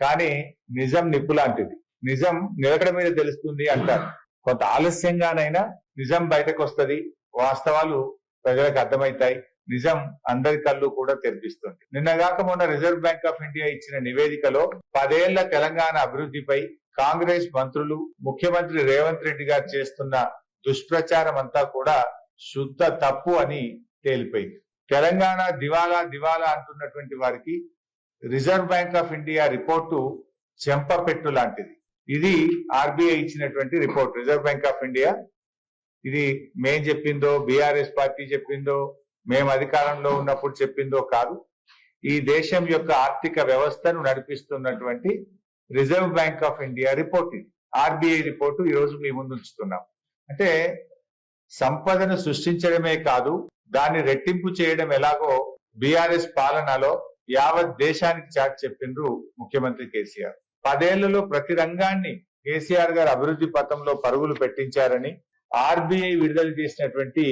కానీ నిజం నిప్పు లాంటిది నిజం నిలకడ మీద తెలుస్తుంది అంటారు. కొంత ఆలస్యంగానైనా నిజం బయటకు వస్తది. వాస్తవాలు ప్రజలకు అర్థమవుతాయి. నిజం అందరి కళ్ళు కూడా తెరిపిస్తుంది. నిన్నగాక మొన్న రిజర్వ్ బ్యాంక్ ఆఫ్ ఇండియా ఇచ్చిన నివేదికలో పదేళ్ళ తెలంగాణ అభివృద్ధిపై కాంగ్రెస్ మంత్రులు ముఖ్యమంత్రి రేవంత్ రెడ్డి గారు చేస్తున్న దుష్ప్రచారం అంతా కూడా శుద్ధ తప్పు అని తేలిపోయింది. తెలంగాణ దివాలా దివాలా అంటున్నటువంటి వారికి Reserve Bank of India report చెంపపెట్టు లాంటిది. ఇది ఆర్బీఐ ఇచ్చినటువంటి report Reserve Bank of India ఇది మేం చెప్పిందో బీఆర్ఎస్ పార్టీ చెప్పిందో మేము అధికారంలో ఉన్నప్పుడు చెప్పిందో కాదు. ఈ దేశం యొక్క ఆర్థిక వ్యవస్థను నడిపిస్తున్నటువంటి Reserve Bank of India report ఇది. ఆర్బీఐ రిపోర్టు ఈ రోజు మీ ముందు ఉంచుతున్నాం. అంటే సంపదను సృష్టించడమే కాదు దాన్ని రెట్టింపు చేయడం ఎలాగో బీఆర్ఎస్ పాలనలో యావత్ దేశానికి చాటి చెప్పిండ్రు ముఖ్యమంత్రి కేసీఆర్. పదేళ్ళలో ప్రతి రంగాన్ని కేసీఆర్ గారు అభివృద్ధి పథంలో పరుగులు పెట్టించారని ఆర్బీఐ విడుదల చేసినటువంటి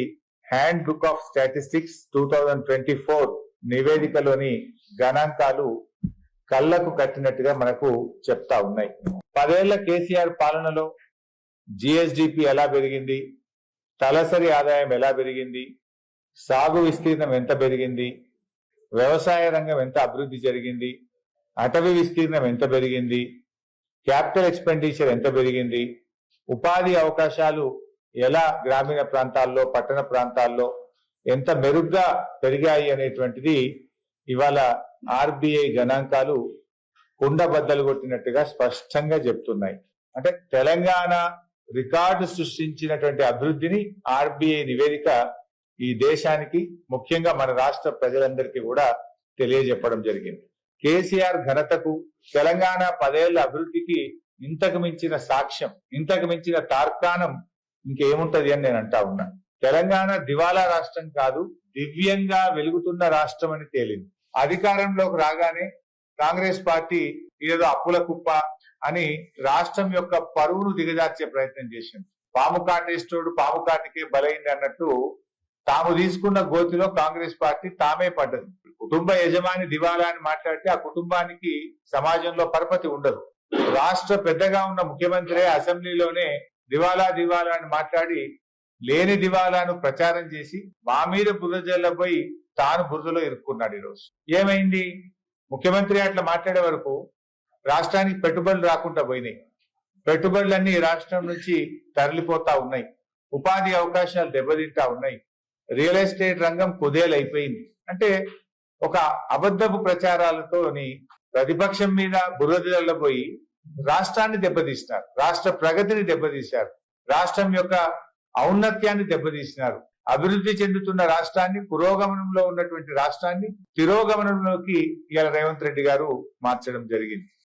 handbook of statistics two thousand twenty four నివేదికలోని గణాంకాలు కళ్ళకు కట్టినట్టుగా మనకు చెప్తా ఉన్నాయి. పదేళ్ళ కేసీఆర్ పాలనలో జిఎస్డిపి ఎలా పెరిగింది? తలసరి ఆదాయం ఎలా పెరిగింది? సాగు విస్తీర్ణం ఎంత పెరిగింది? వ్యవసాయ రంగం ఎంత అభివృద్ధి జరిగింది? అటవీ విస్తీర్ణం ఎంత పెరిగింది? క్యాపిటల్ ఎక్స్పెండిచర్ ఎంత పెరిగింది? ఉపాధి అవకాశాలు ఎలా గ్రామీణ ప్రాంతాల్లో పట్టణ ప్రాంతాల్లో ఎంత మెరుగ్గా పెరిగాయి అనేటువంటిది ఇవాళ ఆర్బీఐ గణాంకాలు కుండబద్దలు కొట్టినట్టుగా స్పష్టంగా చెప్తున్నాయి. అంటే తెలంగాణ రికార్డు సృష్టించినటువంటి అభివృద్ధిని ఆర్బీఐ నివేదిక ఈ దేశానికి ముఖ్యంగా మన రాష్ట్ర ప్రజలందరికీ కూడా తెలియజెప్పడం జరిగింది. కేసీఆర్ ఘనతకు తెలంగాణ పదేళ్ళ అభివృద్ధికి ఇంతకు మించిన సాక్ష్యం ఇంతకు మించిన తార్కాణం ఇంకేముంటది అని నేను అంటా ఉన్నా. తెలంగాణ దివాలా రాష్ట్రం కాదు దివ్యంగా వెలుగుతున్న రాష్ట్రం అని తేలింది. అధికారంలోకి రాగానే కాంగ్రెస్ పార్టీ ఏదో అప్పుల కుప్ప అని రాష్ట్రం యొక్క పరువును దిగజార్చే ప్రయత్నం చేసింది. పాము కాటేస్తోడు పాము కాటికే బలైంది అన్నట్టు తాము తీసుకున్న గోతిలో కాంగ్రెస్ పార్టీ తామే పడ్డది. కుటుంబ యజమాని దివాలా అని మాట్లాడితే ఆ కుటుంబానికి సమాజంలో పరపతి ఉండదు. రాష్ట్ర పెద్దగా ఉన్న ముఖ్యమంత్రి అసెంబ్లీలోనే దివాలా దివాలా అని మాట్లాడి లేని దివాలాను ప్రచారం చేసి మా మీద బురదజల్లబోయి తాను బురదలో ఇరుక్కున్నాడు ఈరోజు. ఏమైంది? ముఖ్యమంత్రి అట్లా మాట్లాడే వరకు రాష్ట్రానికి పెట్టుబడులు రాకుండా పోయినాయి. పెట్టుబడులన్నీ రాష్ట్రం నుంచి తరలిపోతా ఉన్నాయి. ఉపాధి అవకాశాలు దెబ్బతింటా ఉన్నాయి. రియల్ ఎస్టేట్ రంగం కుదేలైపోయింది. అంటే ఒక అబద్ధపు ప్రచారాలతోని ప్రతిపక్షం మీద బురద పోయి రాష్ట్రాన్ని దెబ్బతీసినారు. రాష్ట్ర ప్రగతిని దెబ్బతీశారు. రాష్ట్రం యొక్క ఔన్నత్యాన్ని దెబ్బతీసినారు. అభివృద్ధి చెందుతున్న రాష్ట్రాన్ని పురోగమనంలో ఉన్నటువంటి రాష్ట్రాన్ని తిరోగమనంలోకి ఇవాళ రేవంత్ రెడ్డి గారు మార్చడం జరిగింది.